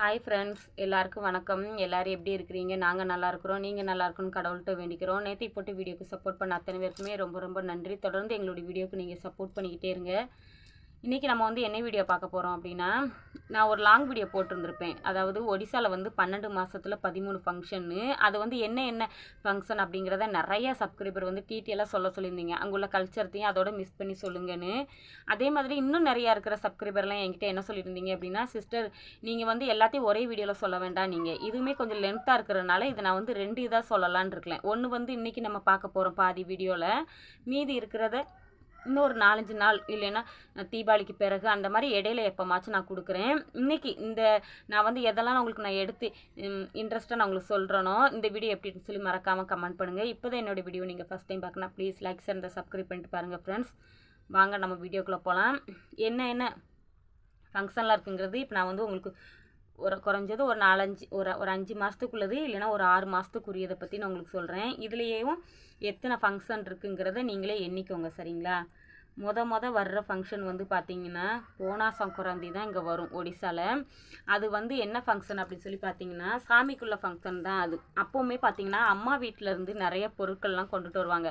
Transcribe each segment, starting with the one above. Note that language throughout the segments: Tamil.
ஹாய் ஃப்ரெண்ட்ஸ் எல்லாருக்கும் வணக்கம். எல்லோரும் எப்படி இருக்கிறீங்க? நாங்கள் நல்லா இருக்கிறோம். நீங்கள் நல்லா இருக்கணும்னு கடவுள்கிட்ட வேண்டிக்கிறோம். நேற்று போட்டு வீடியோக்கு சப்போர்ட் பண்ண அத்தனை பேருக்குமே ரொம்ப ரொம்ப நன்றி. தொடர்ந்து எங்களுடைய வீடியோக்கு நீங்கள் சப்போர்ட் பண்ணிக்கிட்டே இருங்க. இன்றைக்கி நம்ம வந்து என்ன வீடியோ பார்க்க போகிறோம் அப்படின்னா நான் ஒரு லாங் வீடியோ போட்டிருந்திருப்பேன். அதாவது ஒடிசாவில் வந்து பன்னெண்டு மாதத்தில் பதிமூணு ஃபங்க்ஷன்னு அது வந்து என்ன என்ன ஃபங்க்ஷன் அப்படிங்கிறத நிறைய சப்ஸ்கிரைபர் வந்து டீட்டெயிலாக சொல்ல சொல்லியிருந்தீங்க. அங்குள்ள கல்ச்சரத்தையும் அதோட மிஸ் பண்ணி சொல்லுங்கன்னு. அதே மாதிரி இன்னும் நிறையா இருக்கிற சப்ஸ்கிரைபர்லாம் என்கிட்ட என்ன சொல்லியிருந்தீங்க அப்படின்னா சிஸ்டர் நீங்கள் வந்து எல்லாத்தையும் ஒரே வீடியோவில் சொல்ல வேண்டாம் நீங்கள் இதுவுமே கொஞ்சம் லென்த்தாக இருக்கிறதுனால இதை நான் வந்து ரெண்டு இதாக சொல்லலான்னு இருக்கேன். ஒன்று வந்து இன்றைக்கி நம்ம பார்க்க போகிறோம் பாதி வீடியோவில் மீதி இருக்கிறத இன்னும் ஒரு நாலஞ்சு நாள் இல்லைன்னா தீபாவளிக்கு பிறகு அந்த மாதிரி இடையில எப்போமாச்சும் நான் கொடுக்குறேன். இன்னைக்கு இந்த நான் வந்து எதெல்லாம் நான் உங்களுக்கு நான் எடுத்து இன்ட்ரெஸ்ட்டாக நான் உங்களுக்கு சொல்கிறேனோ இந்த வீடியோ எப்படின்னு சொல்லி மறக்காமல் கமெண்ட் பண்ணுங்கள் இப்போ தான் என்னோட வீடியோ நீங்கள் ஃபஸ்ட் டைம் பார்க்கணும் ப்ளீஸ் லைக் சார் இந்த சப்ஸ்கிரைப் பண்ணிட்டு பாருங்கள் ஃப்ரெண்ட்ஸ் வாங்க நம்ம வீடியோக்குள்ளே போகலாம் என்ன என்ன? ஃபங்க்ஷன்லாம் இருக்குங்கிறது இப்போ நான் வந்து உங்களுக்கு ஒரு குறைஞ்சது ஒரு நாலஞ்சு ஒரு ஒரு அஞ்சு மாதத்துக்குள்ளது இல்லைன்னா ஒரு ஆறு மாதத்துக்குரியதை பற்றி நான் உங்களுக்கு சொல்கிறேன் இதுலேயும் எத்தனை ஃபங்க்ஷன் இருக்குங்கிறத நீங்களே எண்ணிக்கோங்க சரிங்களா? மொத மொத வர்ற ஃபங்க்ஷன் வந்து பார்த்திங்கன்னா போனா சங்கராந்தி தான் இங்கே வரும் ஒடிசாவில் அது வந்து என்ன ஃபங்க்ஷன் அப்படின்னு சொல்லி பார்த்தீங்கன்னா சாமிக்குள்ள ஃபங்க்ஷன் தான் அது. அப்போவுமே பார்த்திங்கன்னா அம்மா வீட்டிலேருந்து நிறைய பொருட்கள்லாம் கொண்டுட்டு வருவாங்க.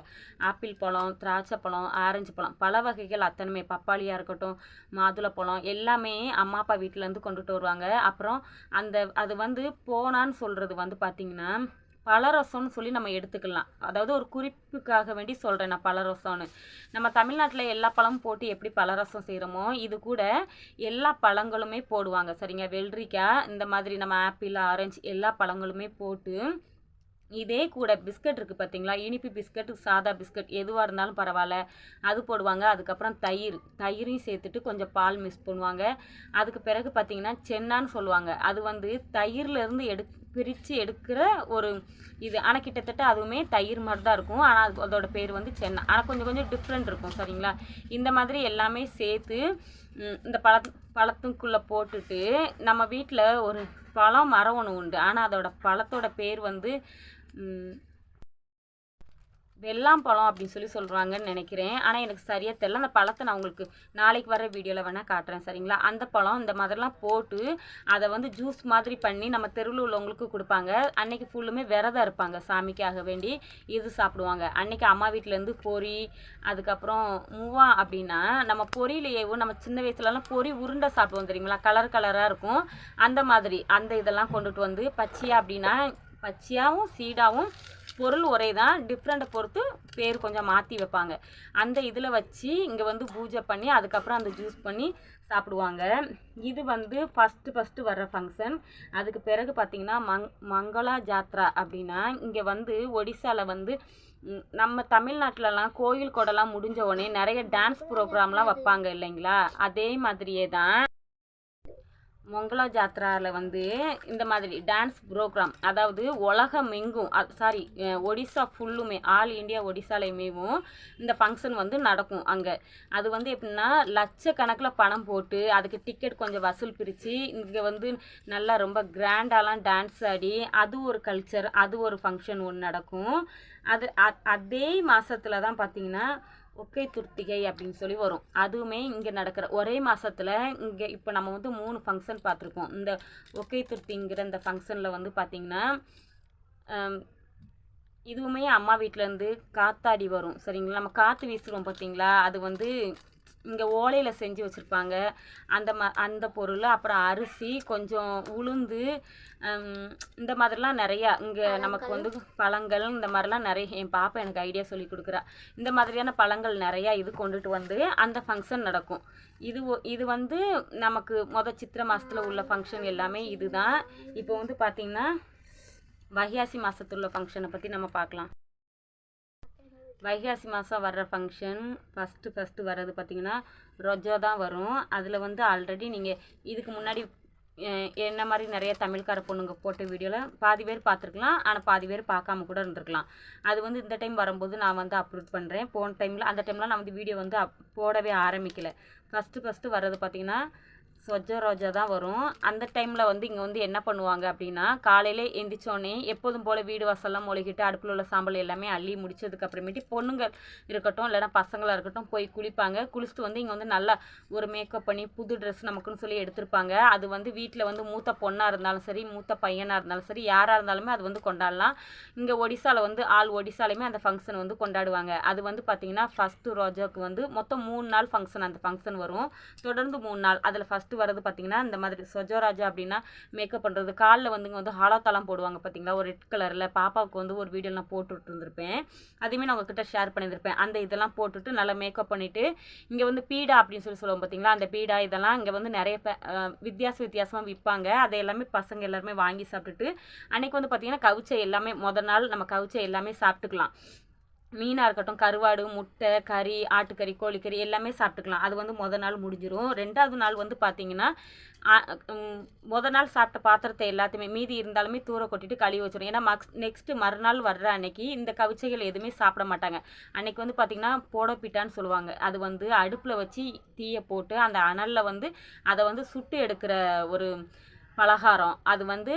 ஆப்பிள் பழம் திராட்சை பழம் ஆரஞ்சு பழம். பல வகைகள் அத்தனைமே பப்பாளியாக இருக்கட்டும் மாதுளை பழம் எல்லாமே அம்மா அப்பா வீட்டிலேருந்து கொண்டுட்டு வருவாங்க. அப்புறம் அந்த அது வந்து போனான்னு சொல்கிறது வந்து பார்த்திங்கன்னா பழரசம்னு சொல்லி நம்ம எடுத்துக்கலாம். அதாவது ஒரு குறிப்புக்காக வேண்டி சொல்கிறேன் நான் பழரசம்னு. நம்ம தமிழ்நாட்டில் எல்லா பழமும் போட்டு எப்படி பழரசம் செய்கிறோமோ இது கூட எல்லா பழங்களுமே போடுவாங்க. சரிங்க? வெள்ளரிக்காய் இந்த மாதிரி நம்ம ஆப்பிள் ஆரஞ்சு எல்லா பழங்களுமே போட்டு இதே கூட பிஸ்கட் இருக்குது பார்த்தீங்களா இனிப்பு பிஸ்கட் சாதா பிஸ்கட் எதுவாக இருந்தாலும் பரவாயில்ல. அது போடுவாங்க. அதுக்கப்புறம் தயிர். தயிரையும் சேர்த்துட்டு கொஞ்சம் பால் மிக்ஸ் பண்ணுவாங்க. அதுக்கு பிறகு பார்த்தீங்கன்னா சென்னான்னு சொல்லுவாங்க. அது வந்து தயிர்லேருந்து எடு பிரித்து எடுக்கிற ஒரு இது. ஆனால் கிட்டத்தட்ட அதுவுமே தயிர் மாதிரி தான் இருக்கும். ஆனால் அது அதோட பேர் வந்து சென்னை. ஆனால் கொஞ்சம் கொஞ்சம் டிஃப்ரெண்ட் இருக்கும் சரிங்களா? இந்த மாதிரி எல்லாமே சேர்த்து இந்த பழ பழத்துக்குள்ளே போட்டுட்டு நம்ம வீட்டில் ஒரு பழம் மரம் ஒன்று உண்டு. ஆனால் அதோட பழத்தோட பேர் வந்து வெள்ளாம்பழம் அப்படின்னு சொல்லி சொல்கிறாங்கன்னு நினைக்கிறேன். ஆனால் எனக்கு சரியாக தெரில அந்த பழத்தை நான் உங்களுக்கு நாளைக்கு வர வீடியோவில் வேணால் காட்டுறேன் சரிங்களா? அந்த பழம் இந்த மாதிரிலாம் போட்டு அதை வந்து ஜூஸ் மாதிரி பண்ணி நம்ம தெருவில் உள்ளவங்களுக்கு கொடுப்பாங்க. அன்னைக்கு ஃபுல்லுமே விரதம் இருப்பாங்க சாமிக்காக வேண்டி. இது சாப்பிடுவாங்க. அன்னைக்கு அம்மா வீட்டிலேருந்து பொரி அதுக்கப்புறம் மூவா அப்படின்னா நம்ம பொரியிலேயேவும் நம்ம சின்ன வயசுலலாம் பொரி உருண்டை சாப்பிடுவோம் தெரியுங்களா? கலர் கலராக இருக்கும். அந்த மாதிரி அந்த இதெல்லாம் கொண்டுட்டு வந்து பச்சையா அப்படின்னா பச்சையாகவும் சீடாகவும் பொருள் ஒரே தான் டிஃப்ரெண்ட்டை பொறுத்து பேர் கொஞ்சம் மாற்றி வைப்பாங்க. அந்த இதில் வச்சு இங்கே வந்து பூஜை பண்ணி அதுக்கப்புறம் அந்த ஜூஸ் பண்ணி சாப்பிடுவாங்க. இது வந்து ஃபஸ்ட்டு ஃபஸ்ட்டு வர்ற ஃபங்க்ஷன் அதுக்கு பிறகு பார்த்திங்கன்னா மங் மங்களா ஜாத்ரா அப்படின்னா இங்கே வந்து ஒடிசாவில் வந்து நம்ம தமிழ்நாட்டிலலாம் கோயில் கொடலாம் முடிஞ்ச உடனே நிறைய டான்ஸ் ப்ரோக்ராம்லாம் வைப்பாங்க இல்லைங்களா? அதே மாதிரியே தான். மங்களா ஜாத்ராவில் வந்து இந்த மாதிரி டான்ஸ் ப்ரோக்ராம் அதாவது உலகம் எங்கும் சாரி ஒடிசா ஃபுல்லுமே ஆல் இண்டியா ஒடிசாலையுமேவும் இந்த ஃபங்க்ஷன் வந்து நடக்கும் அங்கே. அது வந்து எப்படின்னா லட்சக்கணக்கில் பணம் போட்டு அதுக்கு டிக்கெட் கொஞ்சம் வசூல் பிரித்து இங்கே வந்து நல்லா ரொம்ப கிராண்டாலாம் டான்ஸ் ஆடி அது ஒரு கல்ச்சர் அது ஒரு ஃபங்க்ஷன் ஒன்று நடக்கும். அது அதே மாதத்தில் தான் பார்த்தீங்கன்னா ஒக்கை துர்த்திகை அப்படின்னு சொல்லி வரும். அதுவுமே இங்கே நடக்கிற ஒரே மாதத்தில் இங்கே இப்போ நம்ம வந்து மூணு ஃபங்க்ஷன் பார்த்துருக்கோம். இந்த ஒக்கை துர்த்திங்கிற இந்த ஃபங்க்ஷனில் வந்து பார்த்திங்கன்னா இதுவுமே அம்மா வீட்டிலேருந்து காத்தாடி வரும். சரிங்களா? நம்ம காற்று வீசுகிறோம் பார்த்தீங்களா அது வந்து இங்கே ஓலையில் செஞ்சு வச்சுருப்பாங்க. அந்த ம அந்த பொருள் அப்புறம் அரிசி கொஞ்சம் உளுந்து இந்த மாதிரிலாம் நிறையா இங்கே நமக்கு வந்து பழங்கள் இந்த மாதிரிலாம் நிறைய என் பாப்பா எனக்கு ஐடியா சொல்லி கொடுக்குறா. இந்த மாதிரியான பழங்கள் நிறையா இது கொண்டுட்டு வந்து அந்த ஃபங்க்ஷன் நடக்கும். இது இது வந்து நமக்கு மொதல் சித்திரை மாதத்தில் உள்ள ஃபங்க்ஷன் எல்லாமே இதுதான். இப்போ வந்து பார்த்திங்கன்னா வைகாசி மாதத்துல உள்ள ஃபங்க்ஷனை பற்றி நம்ம பார்க்கலாம். வைகாசி மாதம் வர்ற ஃபங்க்ஷன் ஃபஸ்ட்டு ஃபஸ்ட்டு வர்றது பார்த்திங்கன்னா ரொஜோ தான் வரும். அதில் வந்து ஆல்ரெடி நீங்கள் இதுக்கு முன்னாடி என்ன மாதிரி நிறைய தமிழ்கார பொண்ணுங்க போட்ட வீடியோவில் பாதி பேர் பார்த்துருக்கலாம் ஆனால் பாதி பேர் பார்க்காம கூட இருந்திருக்கலாம். அது வந்து இந்த டைம் வரும்போது நான் வந்து அப்லோட் பண்ணுறேன் போன டைமில் அந்த டைமில் நான் வந்து வீடியோ வந்து அப் போடவே ஆரம்பிக்கலை. ஃபஸ்ட்டு ஃபஸ்ட்டு வர்றது பார்த்திங்கன்னா சொஜ ரோஜா தான் வரும். அந்த டைமில் வந்து இங்கே வந்து என்ன பண்ணுவாங்க அப்படின்னா காலையில் எந்திரிச்சோன்னே எப்போதும் போல் வீடு வாசல்லாம் மொழிகிட்டு அடுப்பில் உள்ள சாம்பல் எல்லாமே அள்ளி முடிச்சதுக்கு அப்புறமேட்டு பொண்ணுங்கள் இருக்கட்டும் இல்லைன்னா பசங்களாக இருக்கட்டும் போய் குளிப்பாங்க. குளிச்சுட்டு வந்து இங்கே வந்து நல்லா ஒரு மேக்கப் பண்ணி புது ட்ரெஸ் நமக்குன்னு சொல்லி எடுத்திருப்பாங்க. அது வந்து வீட்டில் வந்து மூத்த பொண்ணாக இருந்தாலும் சரி மூத்த பையனாக இருந்தாலும் சரி யாராக இருந்தாலுமே அது வந்து கொண்டாடலாம். இங்கே ஒடிசாவில் வந்து ஆள் ஒடிசாலையுமே அந்த ஃபங்க்ஷன் வந்து கொண்டாடுவாங்க. அது வந்து பார்த்திங்கன்னா ஃபஸ்ட்டு ரோஜாவுக்கு வந்து மொத்தம் மூணு நாள் ஃபங்க்ஷன் அந்த ஃபங்க்ஷன் வரும். தொடர்ந்து மூணு நாள். அதில் ஃபஸ்ட்டு வரது பார்த்திங்கன்னா இந்த மாதிரி சொஜோராஜா அப்படின்னா மேக்கப் பண்ணுறது காலில் வந்து இங்கே வந்து ஹாலாத்தாலாம் போடுவாங்க பார்த்தீங்களா? ஒரு ரெட் கலரில் பாப்பாவுக்கு வந்து ஒரு வீடியோ நான் போட்டுட்டு இருந்திருப்பேன் அதையுமே நான் உங்ககிட்ட ஷேர் பண்ணியிருப்பேன் அந்த இதெல்லாம் போட்டுட்டு நல்லா மேக்கப் பண்ணிவிட்டு இங்கே வந்து பீடா அப்படின்னு சொல்லி சொல்லுவோம் பார்த்தீங்களா? அந்த பீடா இதெல்லாம் இங்கே வந்து நிறைய பே- வித்தியாச வித்தியாசமாக விற்பாங்க. அதை எல்லாமே பசங்க எல்லாருமே வாங்கி சாப்பிட்டுட்டு அன்னைக்கு வந்து பார்த்திங்கன்னா கவுச்சை எல்லாமே முதல் நாள் நம்ம கவுச்சை எல்லாமே சாப்பிட்டுக்கலாம். மீனாக இருக்கட்டும் கருவாடு முட்டை கறி ஆட்டுக்கறி கோழிக்கறி எல்லாமே சாப்பிட்டுக்கலாம். அது வந்து மொதல் நாள் முடிஞ்சிடும் ரெண்டாவது நாள் வந்து பார்த்தீங்கன்னா மொதல் நாள் சாப்பிட்ட பாத்திரத்தை எல்லாத்தையுமே மீதி இருந்தாலுமே தூர கொட்டிட்டு கழுவி வச்சிடும் ஏன்னா மக்ஸ் நெக்ஸ்ட்டு மறுநாள் வர்ற அன்னைக்கு இந்த கவிச்சைகள் எதுவுமே சாப்பிட மாட்டாங்க. அன்னைக்கு வந்து பார்த்திங்கன்னா போடப்பிட்டான்னு சொல்லுவாங்க. அது வந்து அடுப்பில் வச்சு தீயை போட்டு அந்த அனலில் வந்து அதை வந்து சுட்டு எடுக்கிற ஒரு பலகாரம். அது வந்து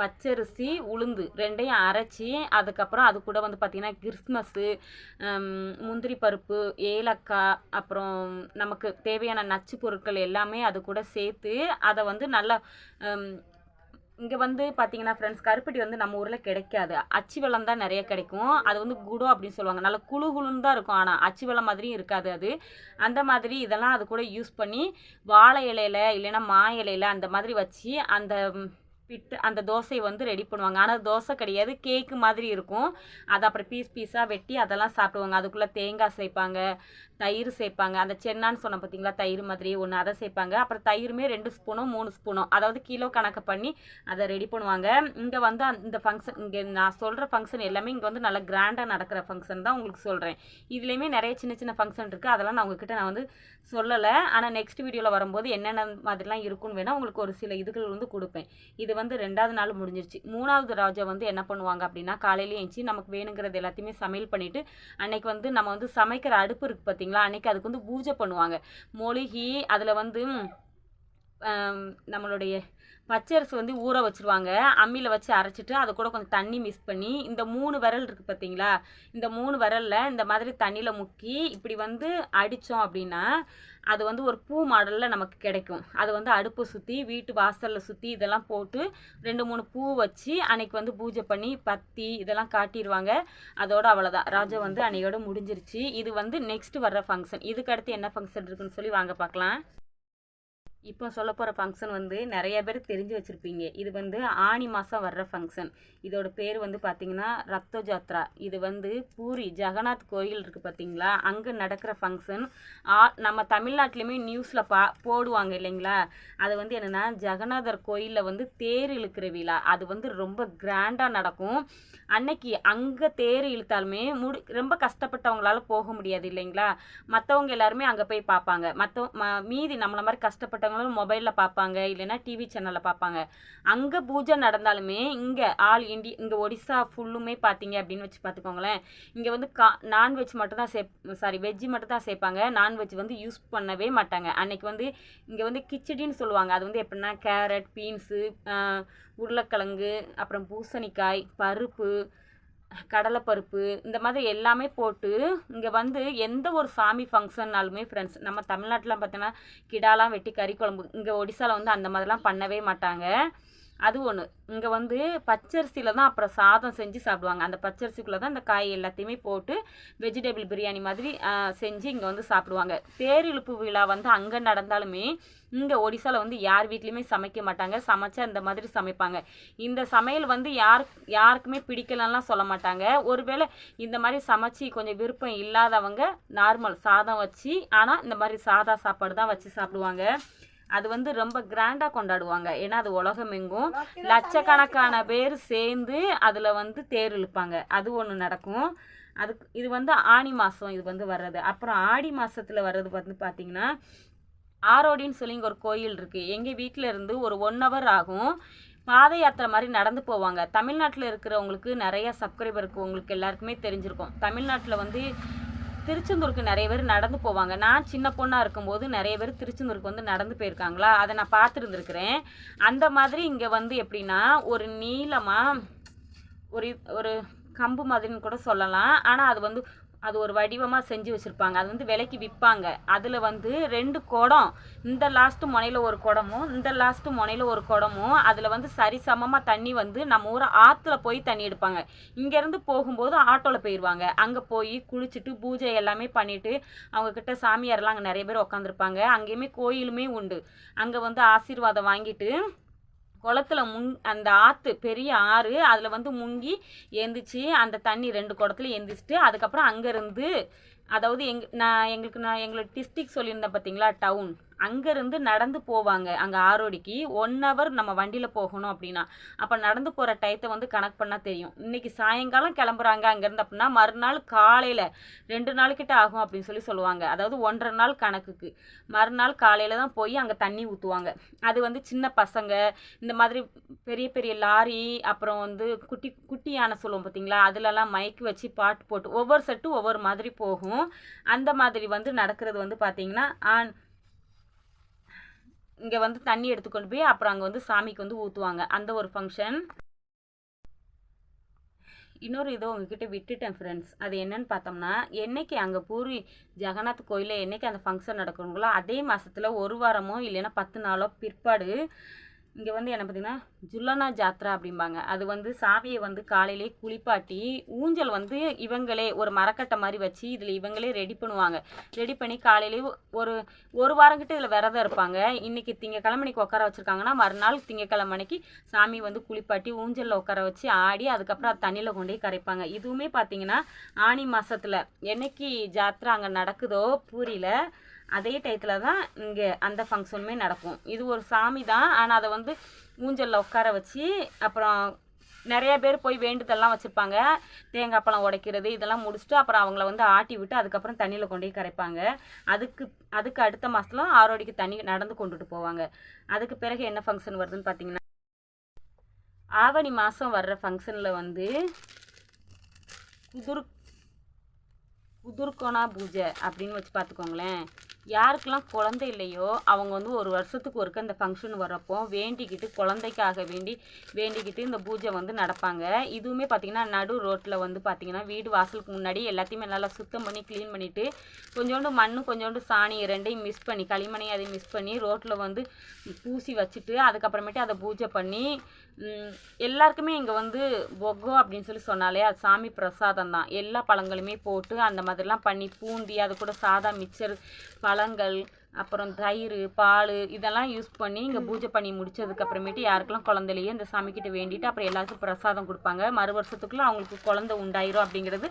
பச்சரிசி உளுந்து ரெண்டையும் அரைச்சி அதுக்கப்புறம் அது கூட வந்து பார்த்திங்கன்னா கிறிஸ்மஸ்ஸு முந்திரி பருப்பு ஏலக்காய் அப்புறம் நமக்கு தேவையான நச்சு பொருட்கள் எல்லாமே அது கூட சேர்த்து அதை வந்து நல்லா இங்கே வந்து பார்த்தீங்கன்னா ஃப்ரெண்ட்ஸ் கருப்பட்டி வந்து நம்ம ஊரில் கிடைக்காது. அச்சு வெள்ளம் தான் நிறைய கிடைக்கும். அது வந்து குடோ அப்படின்னு சொல்லுவாங்க. நல்லா குழு குழுன்னு தான் இருக்கும். ஆனால் அச்சு வெள்ளம் மாதிரியும் இருக்காது அது. அந்த மாதிரி இதெல்லாம் அது கூட யூஸ் பண்ணி வாழை இலையில இல்லைன்னா மா இலையில அந்த மாதிரி வச்சு அந்த பிட்டு அந்த தோசையை வந்து ரெடி பண்ணுவாங்க. ஆனால் தோசை கிடையாது கேக்கு மாதிரி இருக்கும். அதை அப்புறம் பீஸ் பீஸாக வெட்டி அதெல்லாம் சாப்பிடுவாங்க. அதுக்குள்ளே தேங்காய் சேர்ப்பாங்க தயிர் சேர்ப்பாங்க. அந்த சென்னான்னு சொன்ன பார்த்தீங்களா தயிர் மாதிரி ஒன்று அதை சேர்ப்பாங்க. அப்புறம் தயிருமே ரெண்டு ஸ்பூனோ மூணு ஸ்பூனோ அதாவது கிலோ கணக்கு பண்ணி அதை ரெடி பண்ணுவாங்க. இங்கே வந்து அந்த- இந்த ஃபங்க்ஷன் இங்கே நான் சொல்கிற ஃபங்க்ஷன் எல்லாமே இங்கே வந்து நல்லா கிராண்டாக நடக்கிற ஃபங்க்ஷன் தான் உங்களுக்கு சொல்கிறேன் இதுலேயுமே நிறைய சின்ன சின்ன ஃபங்க்ஷன் இருக்குது அதெல்லாம் நான் உங்ககிட்ட நான் வந்து சொல்லலை. ஆனால் நெக்ஸ்ட் வீடியோவில் வரும்போது என்னென்ன மாதிரிலாம் இருக்குன்னு வேணால் உங்களுக்கு ஒரு சில இதுகள் வந்து கொடுப்பேன். இது வந்து ரெண்டாவது நாள் முடிஞ்சிருச்சு. மூணாவது ராஜா வந்து என்ன பண்ணுவாங்க அப்படின்னா காலையில எழுந்துச்சி நமக்கு வேணுங்கிறது எல்லாத்தையுமே சமையல் பண்ணிட்டு அன்னைக்கு வந்து நம்ம வந்து சமைக்கிற அடுப்பு இருக்குது பார்த்தீங்களா அன்னைக்கு அதுக்கு வந்து பூஜை பண்ணுவாங்க. மொழிகி அதில் வந்து நம்மளுடைய பச்சரிசி வந்து ஊற வச்சிருவாங்க. அம்மியில் வச்சு அரைச்சிட்டு அதை கூட கொஞ்சம் தண்ணி மிக்ஸ் பண்ணி இந்த மூணு விரல் இருக்குது பார்த்தீங்களா இந்த மூணு விரலில் இந்த மாதிரி தண்ணியில் முக்கி இப்படி வந்து அடித்தோம் அப்படின்னா அது வந்து ஒரு பூ மாடலில் நமக்கு கிடைக்கும். அது வந்து அடுப்பு சுற்றி வீட்டு வாசலில் சுற்றி இதெல்லாம் போட்டு ரெண்டு மூணு பூ வச்சு அன்னைக்கு வந்து பூஜை பண்ணி பத்தி இதெல்லாம் காட்டிடுவாங்க அதோட அவ்வளோதான் ராஜா வந்து அன்னையோட முடிஞ்சிருச்சு. இது வந்து நெக்ஸ்ட் வர்ற ஃபங்க்ஷன் இதுக்கு அடுத்து என்ன ஃபங்க்ஷன் இருக்குன்னு சொல்லி வாங்க பார்க்கலாம் இப்போ சொல்ல போகிற ஃபங்க்ஷன் வந்து நிறைய பேர் தெரிஞ்சு வச்சுருப்பீங்க. இது வந்து ஆனி மாதம் வர்ற ஃபங்க்ஷன் இதோட பேர் வந்து பார்த்தீங்கன்னா ரத்த ஜாத்ரா இது வந்து பூரி ஜெகநாத் கோயில் இருக்குது பார்த்தீங்களா அங்கே நடக்கிற ஃபங்க்ஷன் ஆ நம்ம தமிழ்நாட்டிலையுமே நியூஸில் பா போடுவாங்க இல்லைங்களா? அது வந்து என்னென்னா ஜெகநாதர் கோயிலில் வந்து தேர் இழுக்கிற விழா. அது வந்து ரொம்ப கிராண்டாக நடக்கும். அன்னைக்கு அங்கே தேர் இழுத்தாலுமே முடி ரொம்ப கஷ்டப்பட்டவங்களால போக முடியாது இல்லைங்களா? மற்றவங்க எல்லாருமே அங்கே போய் பார்ப்பாங்க. மற்ற ம மீதி நம்மளை மாதிரி கஷ்டப்பட்ட இருக்கிறவங்களும் மொபைலில் பார்ப்பாங்க இல்லைன்னா டிவி சேனலில் பார்ப்பாங்க. அங்கே பூஜை நடந்தாலுமே இங்கே ஆல் இண்டி இங்கே ஒடிசா ஃபுல்லுமே பார்த்தீங்க அப்படின்னு வச்சு பார்த்துக்கோங்களேன். இங்கே வந்து கா நான்வெஜ் மட்டும் தான் சேப் சாரி வெஜ்ஜு மட்டும் தான் சேர்ப்பாங்க நான்வெஜ் வந்து யூஸ் பண்ணவே மாட்டாங்க. அன்னைக்கு வந்து இங்கே வந்து கிச்சடின்னு சொல்லுவாங்க. அது வந்து எப்படின்னா கேரட் பீன்ஸு உருளைக்கிழங்கு அப்புறம் பூசணிக்காய் பருப்பு கடலைப்பருப்பு இந்த மாதிரி எல்லாமே போட்டு இங்கே வந்து எந்த ஒரு சாமி ஃபங்க்ஷன்னாலுமே ஃப்ரெண்ட்ஸ் நம்ம தமிழ்நாட்டில் பார்த்தோன்னா கிடாலாம் வெட்டி கறி குழம்பு இங்கே ஒடிசாவில் வந்து அந்த மாதிரிலாம் பண்ணவே மாட்டாங்க. அது ஒன்று இங்கே வந்து பச்சரிசியில் தான் அப்புறம் சாதம் செஞ்சு சாப்பிடுவாங்க. அந்த பச்சரிசிக்குள்ளே தான் இந்த காய் எல்லாத்தையுமே போட்டு வெஜிடபிள் பிரியாணி மாதிரி செஞ்சு இங்கே வந்து சாப்பிடுவாங்க. தேரிழுப்பு விழா வந்து அங்கே நடந்தாலுமே இங்கே ஒடிசாவில் வந்து யார் வீட்லேயுமே சமைக்க மாட்டாங்க. சமைச்சா இந்த மாதிரி சமைப்பாங்க. இந்த சமையல் வந்து யார் யாருக்குமே பிடிக்கலன்னா சொல்ல மாட்டாங்க. ஒருவேளை இந்த மாதிரி சமைச்சு கொஞ்சம் விருப்பம் இல்லாதவங்க நார்மல் சாதம் வச்சு ஆனால் இந்த மாதிரி சாதா சாப்பாடு தான் வச்சு சாப்பிடுவாங்க. அது வந்து ரொம்ப கிராண்டாக கொண்டாடுவாங்க. ஏன்னா அது உலகமெங்கும். லட்சக்கணக்கான பேர் சேர்ந்து அதில் வந்து தேர் இழுப்பாங்க. அது ஒன்று நடக்கும். அதுக்கு இது வந்து ஆனி மாதம் இது வந்து வர்றது. அப்புறம் ஆடி மாதத்தில் வர்றது வந்து பார்த்திங்கன்னா ஆரோடின்னு சொல்லி இங்கே ஒரு கோயில் இருக்குது எங்கள் வீட்டில் இருந்து ஒரு ஒன் ஹவர் ஆகும். பாத யாத்திரை மாதிரி நடந்து போவாங்க. தமிழ்நாட்டில் இருக்கிறவங்களுக்கு நிறைய சப்ஸ்கிரைபர் இருக்கு உங்களுக்கு எல்லாருக்குமே தெரிஞ்சிருக்கும். தமிழ்நாட்டில் வந்து திருச்செந்தூருக்கு நிறைய பேர் நடந்து போவாங்க. நான் சின்ன பொண்ணாக இருக்கும்போது நிறைய பேர் திருச்செந்தூருக்கு வந்து நடந்து போயிருக்காங்களா? அதை நான் பார்த்துருந்துருக்குறேன். அந்த மாதிரி இங்கே வந்து எப்படின்னா ஒரு நீளமாக ஒரு ஒரு கம்பு மாதிரின்னு கூட சொல்லலாம். ஆனால் அது வந்து அது ஒரு வடிவமாக செஞ்சு வச்சுருப்பாங்க. அது வந்து விலைக்கு விற்பாங்க. அதில் வந்து ரெண்டு குடம் இந்த லாஸ்ட்டு முனையில் ஒரு குடமும் இந்த லாஸ்ட்டு முனையில் ஒரு குடமும் அதில் வந்து சரிசமமாக தண்ணி வந்து நம்ம ஊரை ஆற்றுல போய் தண்ணி எடுப்பாங்க. இங்கேருந்து போகும்போது ஆட்டோவில் போயிடுவாங்க அங்கே போய் குளிச்சுட்டு பூஜை எல்லாமே பண்ணிவிட்டு அவங்கக்கிட்ட சாமியார்லாம் அங்கே நிறைய பேர் உட்காந்துருப்பாங்க அங்கேயுமே கோயிலுமே உண்டு. அங்கே வந்து ஆசீர்வாதம் வாங்கிட்டு குளத்துல முங் அந்த ஆற்று பெரிய ஆறு அதில் வந்து முங்கி எந்திரிச்சு அந்த தண்ணி ரெண்டு குடத்துல எந்திரிச்சிட்டு அதுக்கப்புறம் அங்கேருந்து அதாவது எங் நான் எங்களுக்கு நான் எங்களோட டிஸ்ட்ரிக் சொல்லியிருந்தேன் பார்த்தீங்களா டவுன் அங்கேருந்து நடந்து போவாங்க. அங்கே ஆரோடிக்கு ஒன் ஹவர் நம்ம வண்டியில் போகணும் அப்படின்னா. அப்போ நடந்து போகிற டயத்தை வந்து கணக்கு பண்ணால் தெரியும். இன்றைக்கி சாயங்காலம் கிளம்புறாங்க அங்கேருந்து அப்படின்னா மறுநாள் காலையில் ரெண்டு நாளுக்கிட்ட ஆகும் அப்படின்னு சொல்லி சொல்லுவாங்க. அதாவது ஒன்றரை நாள் கணக்குக்கு. மறுநாள் காலையில் தான் போய் அங்கே தண்ணி ஊற்றுவாங்க அது வந்து சின்ன பசங்க இந்த மாதிரி பெரிய பெரிய லாரி அப்புறம் வந்து குட்டி குட்டி யானை சொல்லுவோம் பார்த்தீங்களா? அதுலலாம் மைக் வச்சு பாட்டு போட்டு ஒவ்வொரு செட்டும் ஒவ்வொரு மாதிரி போகும். அந்த மாதிரி வந்து நடக்கிறது வந்து பார்த்தீங்கன்னா ஆண் இங்கே வந்து தண்ணி எடுத்துக்கொண்டு போய் அப்புறம் அங்கே வந்து சாமிக்கு வந்து ஊற்றுவாங்க அந்த ஒரு ஃபங்க்ஷன் இன்னொரு இதை உங்ககிட்ட விட்டுட்டேன் ஃப்ரெண்ட்ஸ் அது என்னன்னு பார்த்தோம்னா என்னைக்கு அங்கே பூரி ஜெகநாத் கோயிலில் என்னைக்கு அந்த ஃபங்க்ஷன் நடக்கணுங்களோ அதே மாதத்தில் ஒரு வாரமோ இல்லைன்னா பத்து நாளோ பிற்பாடு இங்கே வந்து என்ன பார்த்தீங்கன்னா ஜுல்லனா ஜாத்ரா அப்படிம்பாங்க. அது வந்து சாவியை வந்து காலையிலே குளிப்பாட்டி ஊஞ்சல் வந்து இவங்களே ஒரு மரக்கட்டை மாதிரி வச்சு இதில் இவங்களே ரெடி பண்ணுவாங்க. ரெடி பண்ணி காலையிலே ஒரு ஒரு வாரம் கிட்ட இதில் விரதம் இருப்பாங்க. இன்றைக்கி திங்கக்கிழமைக்கு உட்கார வச்சுருக்காங்கன்னா மறுநாள் திங்கக்கிழமைக்கு சாமி வந்து குளிப்பாட்டி ஊஞ்சலில் உட்கார வச்சு ஆடி அதுக்கப்புறம் அது தண்ணியில் கொண்டு போய் கரைப்பாங்க. இதுவுமே பார்த்தீங்கன்னா ஆனி மாதத்தில் என்னைக்கு ஜாத்ரா அங்கே நடக்குதோ பூரியில். அதே டயத்தில் தான் இங்கே அந்த ஃபங்க்ஷனுமே நடக்கும். இது ஒரு சாமி தான். ஆனால் அதை வந்து ஊஞ்சலில் உட்கார வச்சு அப்புறம் நிறைய பேர் போய் வேண்டுதல்லாம் வச்சுருப்பாங்க. தேங்காய் பழம் உடைக்கிறது இதெல்லாம் முடிச்சுட்டு அப்புறம் அவங்கள வந்து ஆட்டி விட்டு அதுக்கப்புறம் தண்ணியில் கொண்டு போய் கரைப்பாங்க. அதுக்கு அதுக்கு அடுத்த மாதத்துல ஆரோடிக்கு தண்ணி நடந்து கொண்டுட்டு போவாங்க. அதுக்கு பிறகு என்ன ஃபங்க்ஷன் வருதுன்னு பார்த்தீங்கன்னா ஆவணி மாதம் வர்ற ஃபங்க்ஷனில் வந்து குதுர் குதுர்கோணா பூஜை அப்படின்னு வச்சு பார்த்துக்கோங்களேன் யாருக்கெல்லாம் குழந்தை இல்லையோ அவங்க வந்து ஒரு வருஷத்துக்கு ஒருக்க இந்த ஃபங்க்ஷன் வரப்போ வேண்டிக்கிட்டு குழந்தைக்காக வேண்டி வேண்டிக்கிட்டு இந்த பூஜை வந்து நடப்பாங்க. இதுவுமே பார்த்திங்கன்னா நடு ரோட்டில் வந்து பார்த்திங்கன்னா வீடு வாசலுக்கு முன்னாடி எல்லாத்தையுமே நல்லா சுத்தம் பண்ணி க்ளீன் பண்ணிவிட்டு கொஞ்சோண்டு மண் கொஞ்சோண்டு சாணி ரெண்டையும் மிஸ் பண்ணி களிமணி அதை மிஸ் பண்ணி ரோட்டில் வந்து பூசி வச்சுட்டு அதுக்கப்புறமேட்டு அதை பூஜை பண்ணி எல்லாருக்குமே இங்கே வந்து பொகோ அப்படின்னு சொல்லி சொன்னாலே அது சாமி பிரசாதம் தான். எல்லா பழங்களுமே போட்டு அந்த மாதிரிலாம் பண்ணி பூந்தி அது கூட சாதா மிச்சர் பழங்கள் அப்புறம் தயிர் பால் இதெல்லாம் யூஸ் பண்ணி இங்கே பூஜை பண்ணி முடிச்சதுக்கப்புறமேட்டு யாருக்கெல்லாம் குழந்தையிலேயே இந்த சாமிக்கிட்ட வேண்டிட்டு அப்புறம் எல்லாருக்கும் பிரசாதம் கொடுப்பாங்க. மறு வருஷத்துக்குள்ள அவங்களுக்கு குழந்தை உண்டாயிரும் அப்படிங்கிறது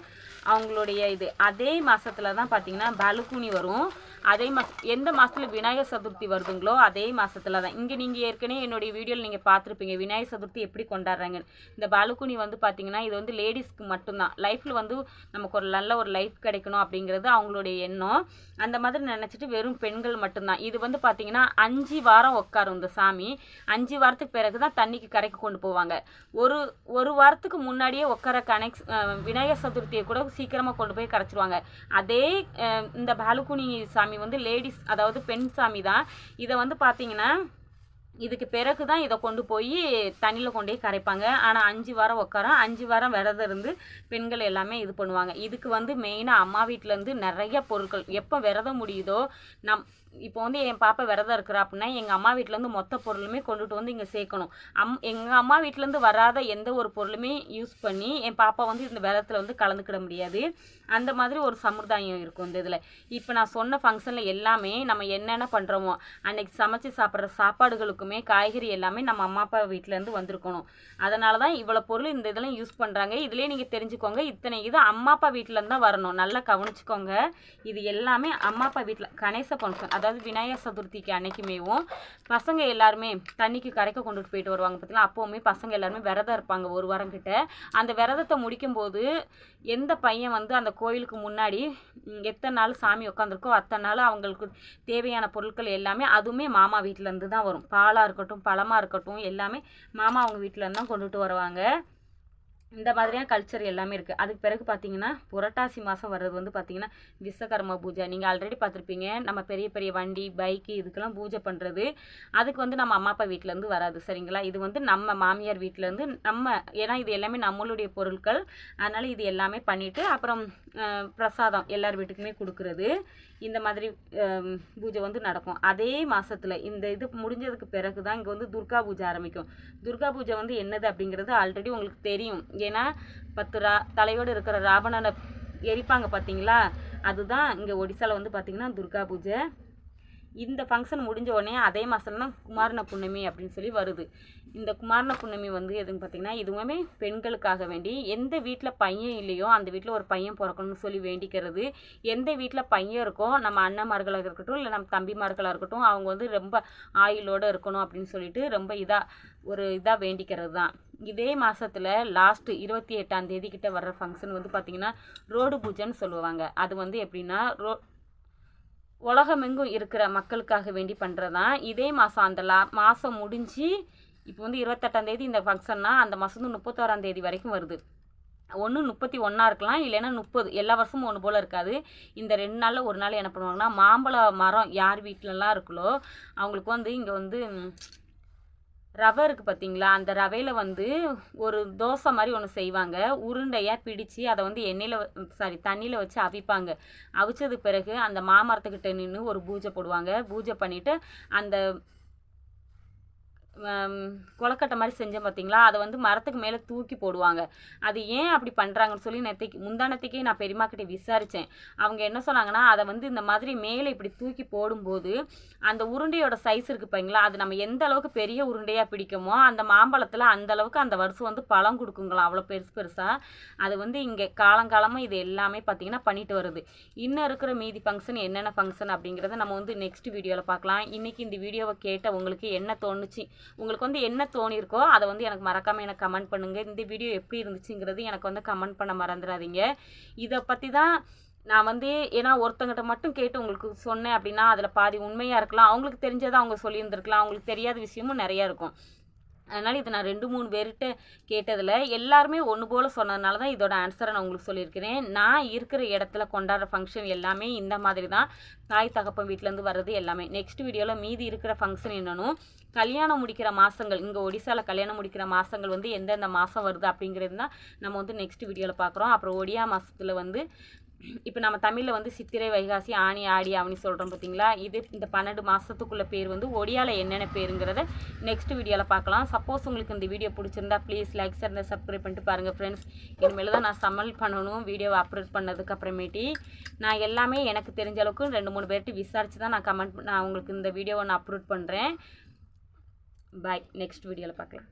அவங்களுடைய இது. அதே மாதத்தில் தான் பார்த்திங்கன்னா பலுக்குனி வரும். அதே மாச எந்த மாதத்தில் விநாயகர் சதுர்த்தி வருதுங்களோ அதே மாதத்தில் தான் இங்கே நீங்கள் ஏற்கனவே என்னுடைய வீடியோவில் நீங்கள் பார்த்துருப்பீங்க. விநாயகர் சதுர்த்தி எப்படி கொண்டாடுறாங்க இந்த பாலுக்குனி வந்து பார்த்தீங்கன்னா இது வந்து லேடிஸ்க்கு மட்டும்தான். லைஃப்பில் வந்து நமக்கு ஒரு நல்ல ஒரு லைஃப் கிடைக்கணும் அப்படிங்கிறது அவங்களுடைய எண்ணம். அந்த மாதிரி நினச்சிட்டு வெறும் பெண்கள் மட்டும்தான். இது வந்து பார்த்தீங்கன்னா அஞ்சு வாரம் உட்காரும் இந்த சாமி. அஞ்சு வாரத்துக்கு பிறகு தான் தண்ணிக்கு கரைக்கு கொண்டு போவாங்க. ஒரு ஒரு வாரத்துக்கு முன்னாடியே உட்கார கனெக்ட் விநாயகர் சதுர்த்தியை கூட சீக்கிரமாக கொண்டு போய் கரைச்சிருவாங்க. அதே இந்த பாலுக்குனி சாமி சாமி வந்து லேடிஸ் அதாவது பெண் சாமி தான். இதை வந்து பார்த்தீங்கன்னா இதுக்கு பிறகு தான் இதை கொண்டு போய் தண்ணியில் கொண்டு போய் கரைப்பாங்க. ஆனால் அஞ்சு வாரம் உட்காரோம் அஞ்சு வாரம் விரதம் இருந்து பெண்கள் எல்லாமே இது பண்ணுவாங்க. இதுக்கு வந்து மெயினாக அம்மா வீட்டிலேருந்து நிறைய பொருட்கள் எப்போ விரதம் முடியுதோ நம் இப்போ வந்து என் பாப்பா விரதம் இருக்கிறா அப்படின்னா எங்கள் அம்மா வீட்டிலேருந்து மொத்த பொருளுமே கொண்டுட்டு வந்து இங்கே சேர்க்கணும். அம் எங்கள் அம்மா வீட்டிலேருந்து வராத எந்த ஒரு பொருளுமே யூஸ் பண்ணி என் பாப்பா வந்து இந்த விரதத்தில் வந்து கலந்துக்கிட முடியாது. அந்த மாதிரி ஒரு சமுதாயம் இருக்கும் இந்த இதில். இப்போ நான் சொன்ன ஃபங்க்ஷனில் எல்லாமே நம்ம என்னென்ன பண்ணுறோமோ அன்னைக்கு சமைச்சு சாப்பிட்ற சாப்பாடுகளுக்குமே காய்கறி எல்லாமே நம்ம அம்மா அப்பா வீட்டிலேருந்து வந்திருக்கணும். அதனால தான் இவ்வளோ பொருள் இந்த இதெல்லாம் யூஸ் பண்ணுறாங்க இதுலேயே நீங்கள் தெரிஞ்சுக்கோங்க இத்தனை இது அம்மா அப்பா வீட்டிலேருந்து தான் வரணும். நல்லா கவனிச்சுக்கோங்க. இது எல்லாமே அம்மா அப்பா வீட்டில் கணேச ஃபங்க்ஷன் அதாவது விநாயகர் சதுர்த்திக்கு அன்னைக்குமேவும் பசங்க எல்லாருமே தண்ணிக்கு கரைக்க கொண்டுட்டு போயிட்டு வருவாங்க பார்த்தீங்களா அப்போவுமே பசங்க எல்லாருமே விரதம் இருப்பாங்க ஒரு வாரம் கிட்ட. அந்த விரதத்தை முடிக்கும்போது எந்த பையன் வந்து அந்த கோயிலுக்கு முன்னாடி எத்தனை நாள் சாமி உட்காந்துருக்கோ அத்தனை நாள் அவங்களுக்கு தேவையான பொருட்கள் எல்லாமே அதுவுமே மாமா வீட்டிலேருந்து தான் வரும். பாலாக இருக்கட்டும் பழமாக இருக்கட்டும் எல்லாமே மாமா அவங்க வீட்டிலேருந்து தான் கொண்டுட்டு வருவாங்க. இந்த மாதிரியான கல்ச்சர் எல்லாமே இருக்குது அதுக்கு பிறகு பார்த்தீங்கன்னா புரட்டாசி மாதம் வர்றது வந்து பார்த்தீங்கன்னா விஸ்வகர்ம பூஜை. நீங்கள் ஆல்ரெடி பார்த்துருப்பீங்க நம்ம பெரிய பெரிய வண்டி பைக்கு இதுக்கெல்லாம் பூஜை பண்ணுறது அதுக்கு வந்து நம்ம அம்மா அப்பா வீட்டிலேருந்து வராது. சரிங்களா? இது வந்து நம்ம மாமியார் வீட்டிலேருந்து நம்ம ஏன்னா இது எல்லாமே நம்மளுடைய பொருட்கள். அதனால் இது எல்லாமே பண்ணிவிட்டு அப்புறம் பிரசாதம் எல்லார் வீட்டுக்குமே கொடுக்குறது. இந்த மாதிரி பூஜை வந்து நடக்கும். அதே மாதத்தில் இந்த இது முடிஞ்சதுக்கு பிறகு தான் இங்கே வந்து துர்கா பூஜை ஆரம்பிக்கும். துர்கா பூஜை வந்து என்னது அப்படிங்கிறது ஆல்ரெடி உங்களுக்கு தெரியும். ஏன்னா பத்து ரா தலையோடு இருக்கிற ராவணனை எரிப்பாங்க பார்த்தீங்களா அதுதான் இங்கே ஒடிசாவில் வந்து பார்த்திங்கன்னா துர்கா பூஜை. இந்த ஃபங்க்ஷன் முடிஞ்ச உடனே அதே மாதம் தான் குமாரண புண்ணமி அப்படின்னு சொல்லி வருது. இந்த குமாரண புண்ணமி வந்து எதுன்னு பார்த்தீங்கன்னா இதுவுமே பெண்களுக்காக வேண்டி எந்த வீட்டில் பையன் இல்லையோ அந்த வீட்டில் ஒரு பையன் பிறக்கணும்னு சொல்லி வேண்டிக்கிறது. எந்த வீட்டில் பையன் இருக்கோ நம்ம அண்ணன்மார்களாக இருக்கட்டும் இல்லை நம்ம தம்பிமார்களாக இருக்கட்டும் அவங்க வந்து ரொம்ப ஆயுளோடு இருக்கணும் அப்படின்னு சொல்லிட்டு ரொம்ப இதாக ஒரு இதாக வேண்டிக்கிறது தான். இதே மாதத்தில் லாஸ்ட்டு இருபத்தி எட்டாம் தேதி கிட்ட வர்ற ஃபங்க்ஷன் வந்து பார்த்திங்கன்னா ரோடு பூஜைன்னு சொல்லுவாங்க. அது வந்து எப்படின்னா ரோ உலகமெங்கும் இருக்கிற மக்களுக்காக வேண்டி பண்ணுறதான் இதே மாதம் அந்த லா மாதம் முடிஞ்சு இப்போ வந்து இருபத்தெட்டாந்தேதி இந்த ஃபங்க்ஷன்னா அந்த மாதம் வந்து வரைக்கும் வருது. ஒன்று முப்பத்தி ஒன்றா இருக்கலாம் இல்லைன்னா முப்பது. எல்லா வருஷமும் ஒன்று போல் இருக்காது. இந்த ரெண்டு நாளில் ஒரு நாள் என்ன பண்ணுவாங்கன்னா மாம்பழ மரம் யார் வீட்டிலலாம் இருக்குல்லோ அவங்களுக்கு வந்து இங்கே வந்து ரவை இருக்குது பார்த்தீங்களா அந்த ரவையில் வந்து ஒரு தோசை மாதிரி ஒன்று செய்வாங்க. உருண்டையாக பிடிச்சு அதை வந்து எண்ணெயில் சாரி தண்ணியில் வச்சு அவிப்பாங்க. அவிச்சதுக்கு பிறகு அந்த மாமரத்துக்கிட்ட நின்று ஒரு பூஜை போடுவாங்க. பூஜை பண்ணிவிட்டு அந்த கொலக்கட்டை மாதிரி செஞ்சேன் பார்த்தீங்களா அதை வந்து மரத்துக்கு மேலே தூக்கி போடுவாங்க. அது ஏன் அப்படி பண்ணுறாங்கன்னு சொல்லி நேற்றுக்கு முந்தானத்துக்கே நான் பெரியம்மா விசாரித்தேன் அவங்க என்ன சொன்னாங்கன்னா அதை வந்து இந்த மாதிரி மேலே இப்படி தூக்கி போடும்போது அந்த உருண்டையோட சைஸ் இருக்குது பார்த்தீங்களா அது நம்ம எந்த அளவுக்கு பெரிய உருண்டையாக பிடிக்குமோ அந்த மாம்பழத்தில் அந்த அளவுக்கு அந்த வருஷம் வந்து பழம் கொடுக்குங்களாம் அவ்வளோ பெருசு பெருசாக அது வந்து இங்கே காலங்காலமாக இது எல்லாமே பார்த்தீங்கன்னா பண்ணிட்டு வருது. இன்னும் இருக்கிற மீதி ஃபங்க்ஷன் என்னென்ன ஃபங்க்ஷன் அப்படிங்கிறத நம்ம வந்து நெக்ஸ்ட் வீடியோவில் பார்க்கலாம். இன்றைக்கி இந்த வீடியோவை கேட்ட உங்களுக்கு என்ன தோணுச்சு? உங்களுக்கு வந்து என்ன தோணியிருக்கோ அதை வந்து எனக்கு மறக்காமல் எனக்கு கமெண்ட் பண்ணுங்கள் இந்த வீடியோ எப்படி இருந்துச்சுங்கிறது எனக்கு வந்து கமெண்ட் பண்ண மறந்துடாதீங்க. இதை பற்றி தான் நான் வந்து ஏன்னா ஒருத்தங்கிட்ட மட்டும் கேட்டு உங்களுக்கு சொன்னேன் அப்படின்னா அதில் பாதி உண்மையாக இருக்கலாம். அவங்களுக்கு தெரிஞ்சதை அவங்க சொல்லியிருந்துருக்கலாம். அவங்களுக்கு தெரியாத விஷயமும் நிறையா இருக்கும். அதனால் இதை நான் ரெண்டு மூணு பேர்கிட்ட கேட்டதில் எல்லாருமே ஒன்று போல் சொன்னதுனால தான் இதோட ஆன்சரை நான் உங்களுக்கு சொல்லியிருக்கிறேன். நான் இருக்கிற இடத்துல கொண்டாடுற ஃபங்க்ஷன் எல்லாமே இந்த மாதிரி தான். தாய் தகப்பன் வீட்டிலேருந்து வர்றது எல்லாமே. நெக்ஸ்ட் வீடியோவில் மீதி இருக்கிற ஃபங்க்ஷன் என்னன்னு கல்யாணம் முடிக்கிற மாதங்கள் இங்கே ஒடிசாவில் கல்யாணம் முடிக்கிற மாதங்கள் வந்து எந்தெந்த மாதம் வருது அப்படிங்கிறது தான் நம்ம வந்து நெக்ஸ்ட் வீடியோவில் பார்க்குறோம். அப்புறம் ஒடியா மாதத்தில் வந்து இப்போ நம்ம தமிழில் வந்து சித்திரை வைகாசி ஆனி ஆடி ஆவணி சொல்கிறோம் பார்த்தீங்களா இது இந்த பன்னெண்டு மாதத்துக்குள்ள பேர் வந்து ஒடியாவில் என்னென்ன பேருங்கிறத நெக்ஸ்ட் வீடியோவில் பார்க்கலாம். சப்போஸ் உங்களுக்கு இந்த வீடியோ பிடிச்சிருந்தா ப்ளீஸ் லைக் சார் சப்ஸ்கிரைப் பண்ணிட்டு பாருங்கள் ஃப்ரெண்ட்ஸ் இனிமேல் தான் நான் சமல் பண்ணணும் வீடியோவை அப்லோட் பண்ணதுக்கு அப்புறமேட்டி நான் எல்லாமே எனக்கு தெரிஞ்ச அளவுக்கு ரெண்டு மூணு பேர்கிட்ட விசாரித்து தான் நான் கமெண்ட் நான் உங்களுக்கு இந்த வீடியோவை நான் அப்லோட் பண்ணுறேன் பாய் நெக்ஸ்ட் வீடியோவில் பார்க்கலாம்.